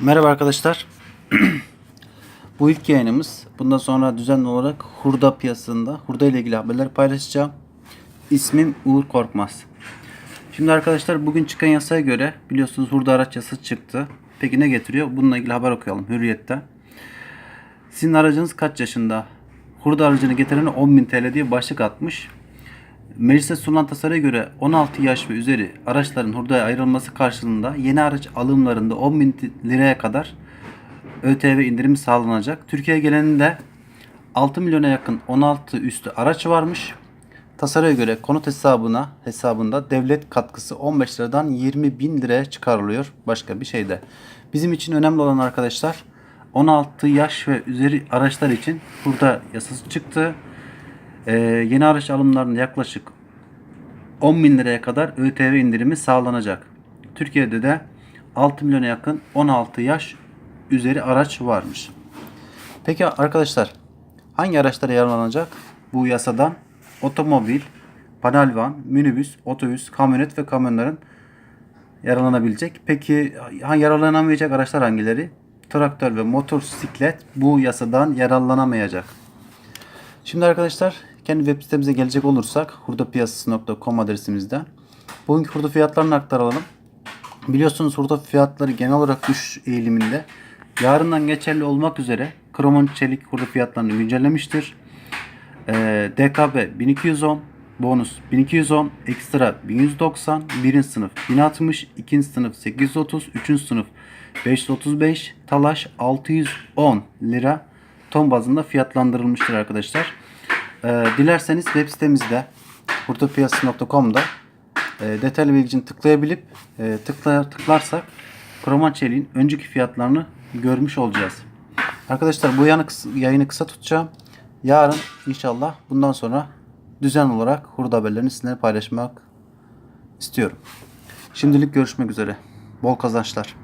Merhaba arkadaşlar. Bu ilk yayınımız. Bundan sonra düzenli olarak hurda piyasasında hurda ile ilgili haberler paylaşacağım. İsmim Uğur Korkmaz. Şimdi arkadaşlar bugün çıkan yasaya göre biliyorsunuz hurda araç yasası çıktı. Peki ne getiriyor? Bununla ilgili haber okuyalım Hürriyet'te. Sizin aracınız kaç yaşında? Hurda aracını getirene 10.000 TL diye başlık atmış. Meclise sunulan tasarıya göre 16 yaş ve üzeri araçların hurdaya ayrılması karşılığında yeni araç alımlarında 10 bin liraya kadar ÖTV indirimi sağlanacak. Türkiye genelinde 6 milyona yakın 16 üstü araç varmış. Tasarıya göre konut hesabına hesabında devlet katkısı 15 liradan 20 bin liraya çıkarılıyor. Başka bir şey de. Bizim için önemli olan arkadaşlar 16 yaş ve üzeri araçlar için burada yasası çıktı. Ee, yeni araç alımlarında yaklaşık 10 bin liraya kadar ÖTV indirimi sağlanacak. Türkiye'de de 6 milyona yakın 16 yaş üzeri araç varmış. Peki arkadaşlar hangi araçlara yararlanacak bu yasadan? Otomobil, panel van, minibüs, otobüs, kamyonet ve kamyonların yararlanabilecek. Peki yararlanamayacak araçlar hangileri? Traktör ve motosiklet bu yasadan yararlanamayacak. Şimdi arkadaşlar kendi web sitemize gelecek olursak hurdapiyasası.com adresimizden bugünkü hurda fiyatlarını aktaralım. Biliyorsunuz hurda fiyatları genel olarak düş eğiliminde. Yarından geçerli olmak üzere kromon çelik hurda fiyatlarını güncellemiştir. Ee, DKB 1210, bonus 1210, ekstra 1190, birinci sınıf 1060, ikinci sınıf 830, üçüncü sınıf 535, talaş 610 lira ton bazında fiyatlandırılmıştır arkadaşlar. Ee, dilerseniz web sitemizde hurtapiyası.com'da e, detaylı bilgi için tıklayabilip e, tıkla, tıklarsak kroman çeliğin önceki fiyatlarını görmüş olacağız. Arkadaşlar bu yanı yayını kısa tutacağım. Yarın inşallah bundan sonra düzen olarak hurda haberlerini sizinle paylaşmak istiyorum. Şimdilik görüşmek üzere. Bol kazançlar.